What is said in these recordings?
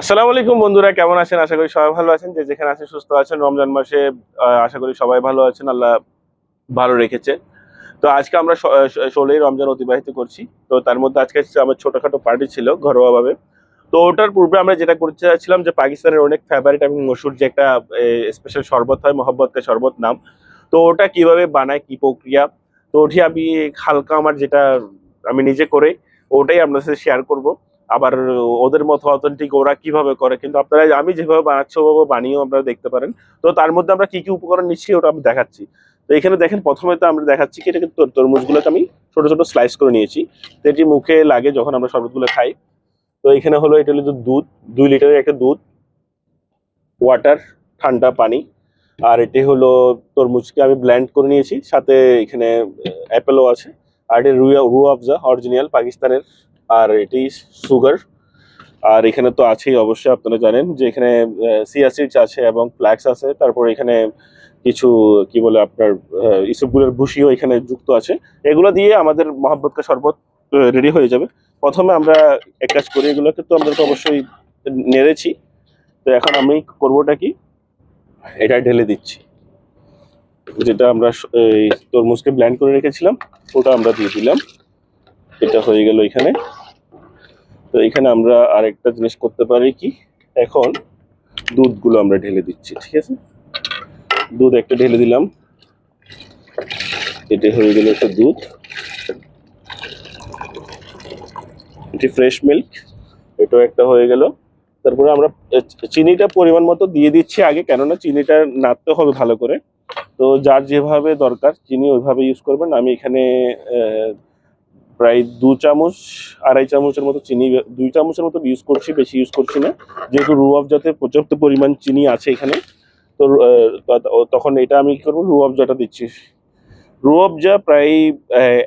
আসসালামু আলাইকুম বন্ধুরা, কেমন আছেন? আশা করি সবাই ভালো আছেন। যে যেখানে আছেন, সুস্থ আছেন। রমজান মাসে আশা করি সবাই ভালো আছেন। আল্লাহ ভালো রেখেছে তো আজকে আমরা ষোলোই রমজান অতিবাহিত করছি। তো তার মধ্যে আজকে আমার ছোটখাটো পার্টি ছিল, ঘরোয়াভাবে। তো ওটার পূর্বে আমরা যেটা করতে চাচ্ছিলাম যে পাকিস্তানের অনেক ফেভারিট এবং মশুর যে একটা স্পেশাল শরবত হয় মোহাম্মদ কা শরবত নাম। তো ওটা কীভাবে বানায়, কি প্রক্রিয়া? তো ওটি আমি হালকা আমার যেটা, আমি নিজে করে, ওটাই আপনার সাথে শেয়ার করব। আবার ওদের মতো অথেন্টিক ওরা কীভাবে করে? কিন্তু আপনারা আমি যেভাবে বানাচ্ছি, ওভাবে বানিয়েও আপনারা দেখতে পারেন। তো তার মধ্যে আমরা কি কি উপকরণ নিচ্ছি, ওটা আমি দেখাচ্ছি। তো এখানে দেখেন, প্রথমে তো আমরা দেখাচ্ছি কি এটাকে তর- তরমুজগুলোকে আমি ছোট ছোট স্লাইস করে নিয়েছি। তো এটি মুখে লাগে যখন আমরা শরবতগুলো খাই। তো এখানে হলো, এটা হলো দুধ, দুই লিটারের একটা দুধ ওয়াটার ঠান্ডা পানি। আর এটি হলো তরমুজকে আমি ব্ল্যান্ড করে নিয়েছি। সাথে এখানে অ্যাপেলও আছে। আর এটি রুয়া রু আফজা অরিজিনাল পাকিস্তানের আর এটি সুগার। আর এখানে তো আছেই অবশ্যই, আপনারা জানেন যে এখানে সিয়াসিডস আছে এবং ফ্ল্যাক্স আছে। তারপর এখানে কিছু, কি বলে আপনার ইসবগুলের ভুসিও এখানে যুক্ত আছে। এগুলো দিয়ে আমাদের মহাব্বতকা শরবত রেডি হয়ে যাবে। প্রথমে আমরা এক কাজ করি, এগুলোকে তো আমরা তো অবশ্যই নেড়েছি। তো এখন আমি করবোটা কি? এটা ঢেলে দিচ্ছি। যেটা আমরা এই তরমুজকে ব্ল্যান্ড করে রেখেছিলাম, ওটা আমরা দিয়ে দিলাম। এটা হয়ে গেল এখানে। তো এখানে আমরা আরেকটা জিনিস করতে পারি কি? এখন দুধগুলো আমরা ঢেলে দিচ্ছি, ঠিক আছে? দুধ একটা ঢেলে দিলাম। এটা হয়ে গেল একটা দুধ। এটি ফ্রেশ মিল্ক এটাও একটা হয়ে গেল। তারপরে আমরা চিনিটা পরিমাণ মতো দিয়ে দিচ্ছি আগে, কেননা চিনিটা নাড়তে হবে ভালো করে। তো যার যেভাবে দরকার, চিনি ওইভাবে ইউজ করবেন। আমি এখানে প্রায় দু চামচ, আড়াই চামচের মতো চিনি, দুই চামচের মতো ইউজ করছি, বেশি ইউজ করছি না। যেহেতু রুয়াব যাতে পর্যাপ্ত পরিমাণ চিনি আছে এখানে, তো তখন এটা আমি কি করব? রুয়াবজাটা দিচ্ছি। রুয়াবজা প্রায়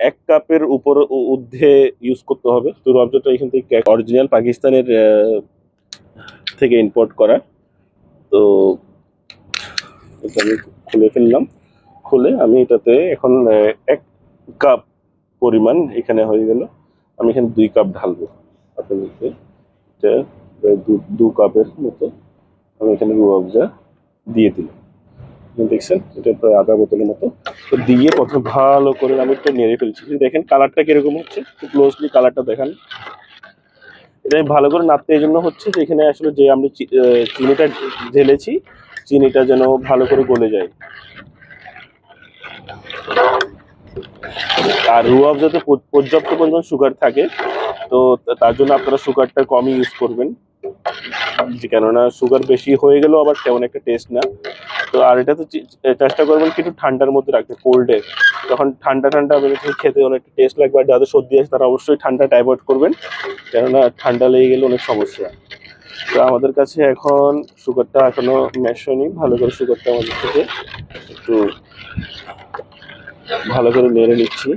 এক কাপের উপর ঊর্ধ্বে ইউজ করতে হবে। তো রুয়াবজাটা এখান থেকে অরিজিনাল পাকিস্তানের থেকে ইম্পোর্ট করা। তো, এটা আমি খুলে ফেললাম। খুলে আমি এটাতে এখন এক কাপ পরিমাণ এখানে হয়ে গেল। আমি এখানে দুই কাপ ঢালবো আপনাদেরকে। এটা দু দু কাপের মতো আমি এখানে রুয়াবজা দিয়ে দিলাম। দেখছেন? এটা প্রায় আধা বোতলের মতো। তো দিয়ে প্রথমে ভালো করে আমি একটু নেড়ে ফেলছি। দেখেন কালারটা কীরকম হচ্ছে? একটু ক্লোজলি কালারটা দেখান। এটা আমি ভালো করে নাড়তে এই জন্য হচ্ছে যে এখানে আসলে যে আমি চিনিটা ঢেলেছি, চিনিটা যেন ভালো করে গলে যায়। আর রুয়াবজাতে যাতে পর্যাপ্ত পরিমাণ সুগার থাকে, তো তার জন্য আপনারা সুগারটা কমই ইউজ করবেন। যে কেননা সুগার বেশি হয়ে গেলেও আবার তেমন একটা টেস্ট না। তো আর এটা তো চেষ্টা করবেন কিন্তু ঠান্ডার মধ্যে রাখতে কোল্ডে তখন ঠান্ডা ঠান্ডা খেতে অনেক টেস্ট লাগবে। আর যাদের সর্দি আছে, তারা অবশ্যই ঠান্ডাটা অ্যাভয়েড করবেন। কেননা ঠান্ডা লেগে গেলে অনেক সমস্যা। তো আমাদের কাছে এখন সুগারটা এখনও ম্যাশ হয়নি ভালো করে সুগারটা আমাদের থেকে একটু ভালো করে নেড়ে নিচ্ছি।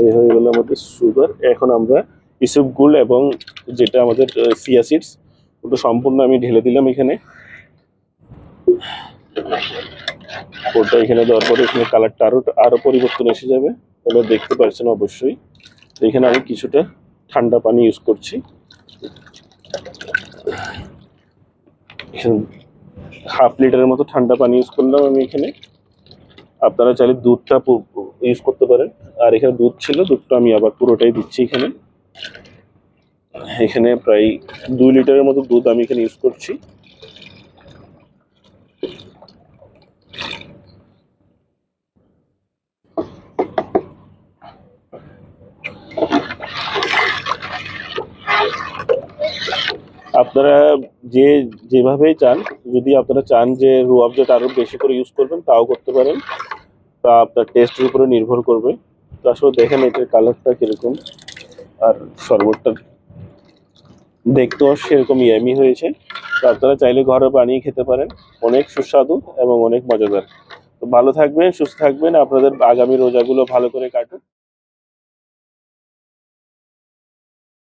এই হয়ে গেল আমাদের সুগার এখন আমরা ইসুপ গুল এবং যেটা আমাদের সিয়াসিডস ওটা সম্পূর্ণ আমি ঢেলে দিলাম এখানে। ওটা এখানে দেওয়ার পরে এখানে কালারটা আরও আরও পরিবর্তন এসে যাবে। তাহলে দেখতে পাচ্ছেন অবশ্যই। এখানে আমি কিছুটা ঠান্ডা পানি ইউজ করছি। হাফ লিটারের মতো ঠান্ডা পানি ইউজ করলাম আমি এখানে। আপনারা চাইলে দুধটা ইউজ করতে পারেন। আর এখানে দুধ ছিল, দুধটা আমি আবার পুরোটাই দিচ্ছি এখানে। এখানে প্রায় দুই লিটারের মতো দুধ আমি এখানে ইউজ করছি। আপনারা যে যেভাবেই চান, যদি আপনারা চান যে রুয়াবজাটা আরও বেশি করে ইউজ করবেন, তাও করতে পারেন। তা আপনার টেস্টের উপরে নির্ভর করবে। তো আসলে দেখেন এটার কালারটা কীরকম। আর শরবতটা দেখতেও সেরকম ইয়ামি হয়েছে। তো আপনারা চাইলে ঘরে বানিয়ে খেতে পারেন। অনেক সুস্বাদু এবং অনেক মজাদার। তো ভালো থাকবেন, সুস্থ থাকবেন। আপনাদের আগামী রোজাগুলো ভালো করে কাটুন